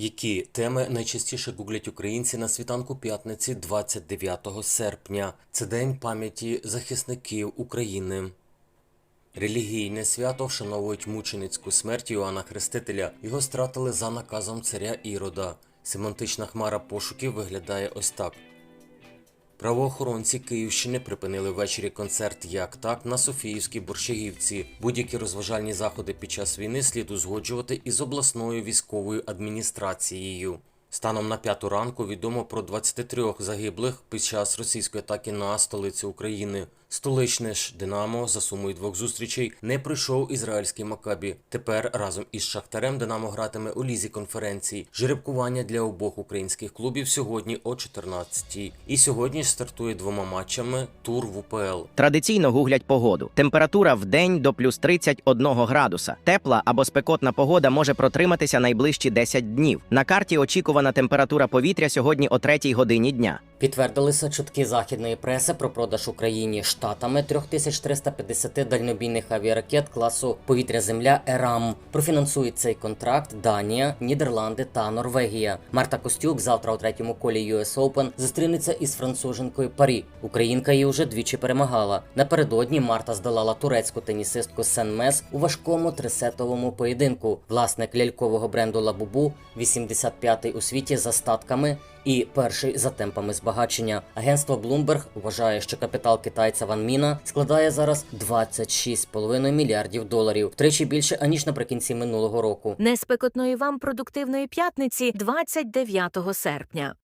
Які теми найчастіше гуглять українці на світанку п'ятниці 29 серпня? Це день пам'яті захисників України. Релігійне свято вшановують мученицьку смерть Іоанна Хрестителя. Його стратили за наказом царя Ірода. Семантична хмара пошуків виглядає ось так. Правоохоронці Київщини припинили ввечері концерт як так на Софіївській Борщагівці. Будь-які розважальні заходи під час війни слід узгоджувати із обласною військовою адміністрацією. Станом на п'яту ранку відомо про 23 загиблих під час російської атаки на столицю України. Столичне ж Динамо за сумою двох зустрічей не пройшов ізраїльський Макабі. Тепер разом із Шахтарем Динамо гратиме у лізі конференцій. Жеребкування для обох українських клубів сьогодні о 14-й. І сьогодні ж стартує двома матчами тур в УПЛ. Традиційно гуглять погоду. Температура в день до плюс 31 градуса. Тепла або спекотна погода може протриматися найближчі 10 днів. На карті очікувана температура повітря сьогодні о 3 годині дня. Підтвердилися чутки західної преси про продаж Україні штатами 3350 дальнобійних авіаракет класу повітря-земля ЕРАМ. Профінансують цей контракт Данія, Нідерланди та Норвегія. Марта Костюк завтра у третьому колі US Open зустрінеться із француженкою Парі. Українка її вже двічі перемагала. Напередодні Марта здолала турецьку тенісистку Сен Мес у важкому трисетовому поєдинку. Власник лялькового бренду Лабубу, 85-й у світі за статками і перший за темпами збагачення. Агентство Bloomberg вважає, що капітал китайця Ван Міна складає зараз 26,5 мільярдів доларів, втричі більше аніж наприкінці минулого року. Неспекотної вам продуктивної п'ятниці 29 серпня.